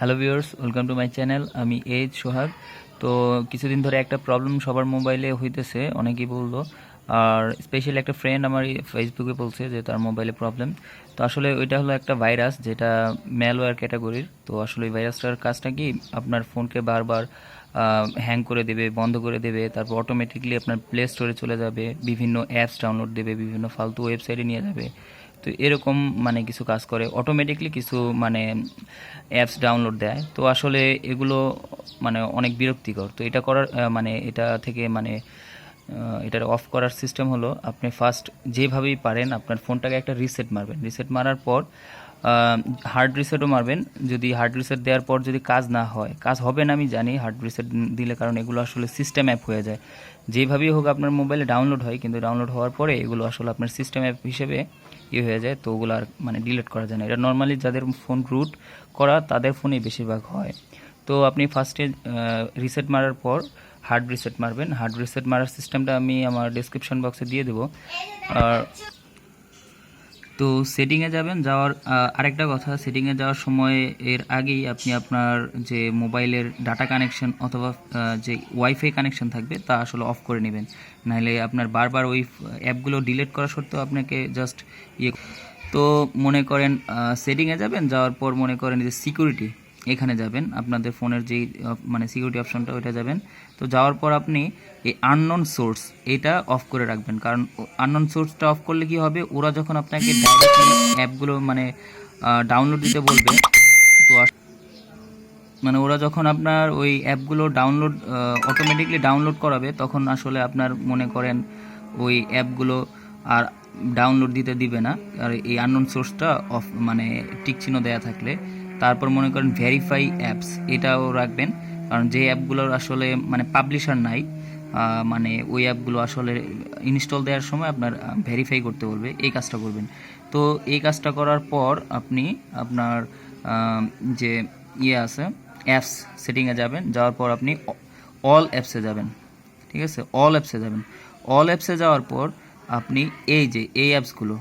Hello viewers, welcome to my channel. আমি এইজ সোহাগ। তো কিছুদিন ধরে একটা প্রবলেম সবার মোবাইলে হইতেছে, অনেকেই বলল আর স্পেশালি একটা ফ্রেন্ড আমার ফেসবুকে বলছে যে তার মোবাইলে প্রবলেম তো আসলে ওইটা হলো একটা ভাইরাস যেটা ম্যালওয়্যার ক্যাটাগরির তো আসলে এই ভাইরাসটার কাজটা কি, আপনার ফোনকে বারবার হ্যাং করে দেবে, বন্ধ করে দেবে। তারপর অটোমেটিকলি আপনার প্লে স্টোরে চলে যাবে, বিভিন্ন অ্যাপস ডাউনলোড দেবে, বিভিন্ন ফালতু ওয়েবসাইটে নিয়ে যাবে। তো এরকম মানে কিছু কাজ করে। অটোমেটিকলি কিছু মানে অ্যাপস ডাউনলোড দেয়। তো আসলে এগুলো মানে অনেক বিরক্তিকর। তো এটা করার মানে এটা থেকে মানে এটার অফ করার সিস্টেম হলো, আপনি ফার্স্ট যেভাবেই পারেন আপনার ফোনটাকে একটা রিসেট মারবেন। রিসেট মারার পর হার্ড রিসেটও মারবেন। যদি হার্ড রিসেট দেওয়ার পর যদি কাজ না হয়, কাজ হবে না আমি জানি হার্ড রিসেট দিলে কারণ এগুলো আসলে সিস্টেম অ্যাপ হয়ে যায়। যেভাবেই হোক আপনার মোবাইলে ডাউনলোড হয়, কিন্তু ডাউনলোড হওয়ার পরে এগুলো আসলে আপনার সিস্টেম অ্যাপ হিসেবে ইয়ে হয়ে যায়, তো ওগুলো আর মানে ডিলিট করা যায় না। এটা নর্মালি যাদের ফোন রুট করা, তাদের ফোনেই বেশিরভাগ হয়। তো আপনি ফার্স্টে রিসেট মারার পর হার্ড রিসেট মারবেন। হার্ড রিসেট মারার সিস্টেমটা আমি আমার ডিসক্রিপশন বক্সে দিয়ে দেবো। আর তো সেটিংয়ে যাবেন, যাওয়ার আরেকটা কথা সেটিংয়ে যাওয়ার সময় এর আগেই আপনি আপনার যে মোবাইলের ডাটা কানেকশন অথবা যে ওয়াইফাই কানেকশন থাকবে, তা আসলে অফ করে নেবেন। নাহলে আপনার বারবার ওই অ্যাপগুলো ডিলিট করা সত্ত্বেও আপনাকে জাস্ট ইয়ে তো মনে করেন সেটিংয়ে যাবেন, যাওয়ার পর মনে করেন যে সিকিউরিটি এখানে যাবেন, আপনাদের ফোনের যেই মানে সিকিউরিটি অপশনটা ওইটা যাবেন। তো যাওয়ার পর আপনি এই আননোন সোর্স এটা অফ করে রাখবেন। কারণ আননোন সোর্সটা অফ করলে কি হবে? ওরা যখন আপনাকে ডাইরেক্টলি অ্যাপগুলো মানে ডাউনলোড দিতে বলবে, তো মানে ওরা যখন আপনার ওই অ্যাপগুলো ডাউনলোড অটোমেটিকলি ডাউনলোড করাবে, তখন আসলে আপনার মনে করেন ওই অ্যাপগুলো আর ডাউনলোড দিতে দিবে না। আর এই আননোন সোর্সটা অফ মানে টিক চিহ্ন দেওয়া থাকলে। তারপর মনে করেন ভেরিফাই অ্যাপস এটাও রাখবেন। কারণ যে অ্যাপগুলোর আসলে মানে পাবলিশার নাই মানে ওই অ্যাপগুলো আসলে ইনস্টল দেওয়ার সময় আপনার ভেরিফাই করতে বলবে, এই কাজটা করবেন। তো এই কাজটা করার পর আপনি আপনার যে ইয়ে আছে অ্যাপস সেটিংয়ে যাবেন, যাওয়ার পর আপনি অল অ্যাপসে যাবেন। ঠিক আছে? অল অ্যাপসে যাবেন। অল অ্যাপসে যাওয়ার পর আপনি এই যে, এই অ্যাপসগুলো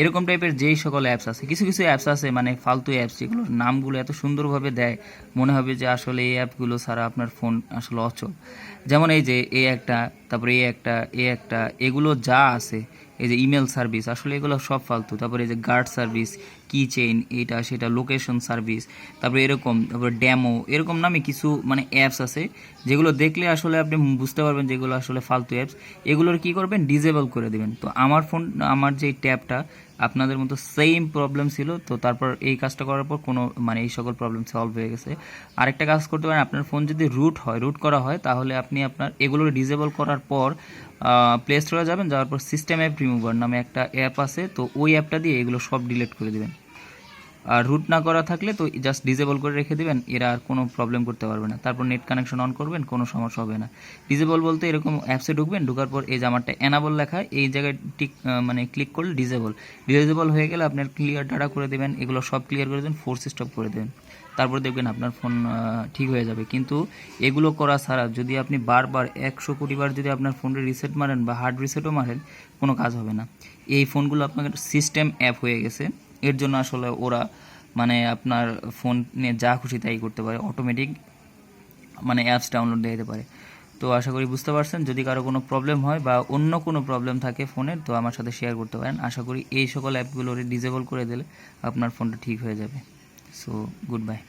এরকম টাইপের যেই সকল অ্যাপস আছে, কিছু কিছু অ্যাপস আছে মানে ফালতু অ্যাপস যেগুলোর নামগুলো এত সুন্দরভাবে দেয়, মনে হবে যে আসলে এই অ্যাপগুলো ছাড়া আপনার ফোন আসলে অচল। যেমন এই যে, এ একটা, তারপরে এ একটা এ একটা, এগুলো যা আছে এই যে ইমেল সার্ভিস আসলে এগুলো সব ফালতু। তারপরে এই যে গার্ড সার্ভিস কি চেইন এটা সেটা লোকেশন সার্ভিস তারপরে এরকম, তারপরে ড্যামো এরকম নামে কিছু মানে অ্যাপস আছে, যেগুলো দেখলে আসলে আপনি বুঝতে পারবেন যেগুলো আসলে ফালতু অ্যাপস এগুলোর কি করবেন? ডিজেবল করে দেবেন। তো আমার ফোন আমার যে ট্যাবটা আপনাদের মতো সেম প্রবলেম ছিল, তো তারপর এই কাজটা করার পর কোনো মানে এই সকল প্রবলেম সলভ হয়ে গেছে। আরেকটা কাজ করতে পারেন, আপনার ফোন যদি রুট হয় রুট করা হয়, তাহলে আপনি আপনার এগুলো ডিজেবল করার পর প্লে স্টোরে যাবেন, যাওয়ার পর সিস্টেম অ্যাপ রিমুভার নামে একটা অ্যাপ আছে, তো ওই অ্যাপটা দিয়ে এগুলো সব ডিলিট করে দেবেন। আর রুট না করা থাকলে তো জাস্ট ডিজেবল করে রেখে দেবেন, এরা আর কোনো প্রবলেম করতে পারবে না। তারপর নেট কানেকশন অন করবেন, কোনো সমস্যা হবে না। ডিজেবল বলতে এরকম অ্যাপসে ঢুকবেন, ঢোকার পর এই যে আমারটা এনাবল লেখা, এই জায়গায় টিক মানে ক্লিক করলে ডিজেবল ডিজেবল হয়ে গেলে আপনার ক্লিয়ার ডাটা করে দেবেন, এগুলো সব ক্লিয়ার করে দেবেন ফোর্স স্টপ করে দেবেন। তারপর দেখবেন আপনার ফোন ঠিক হয়ে যাবে। কিন্তু এগুলো করা ছাড়া যদি আপনি বারবার একশো কোটি বার যদি আপনার ফোনটা রিসেট মারেন বা হার্ড রিসেটও মারেন, কোনো কাজ হবে না। এই ফোনগুলো আপনার সিস্টেম অ্যাপ হয়ে গেছে। এর জন্য আসলে ওরা মানে আপনার ফোন নিয়ে যা খুশি তাই করতে পারে অটোমেটিক মানে অ্যাপস ডাউনলোড দিয়ে দিতে পারে। তো আশা করি বুঝতে পারছেন, যদি কারও কোনো প্রবলেম হয় বা অন্য কোনো প্রবলেম থাকে ফোনের তো আমার সাথে শেয়ার করতে পারেন। আশা করি এই সকল অ্যাপগুলো ডিজেবল করে দিলে আপনার ফোনটা ঠিক হয়ে যাবে। So good bye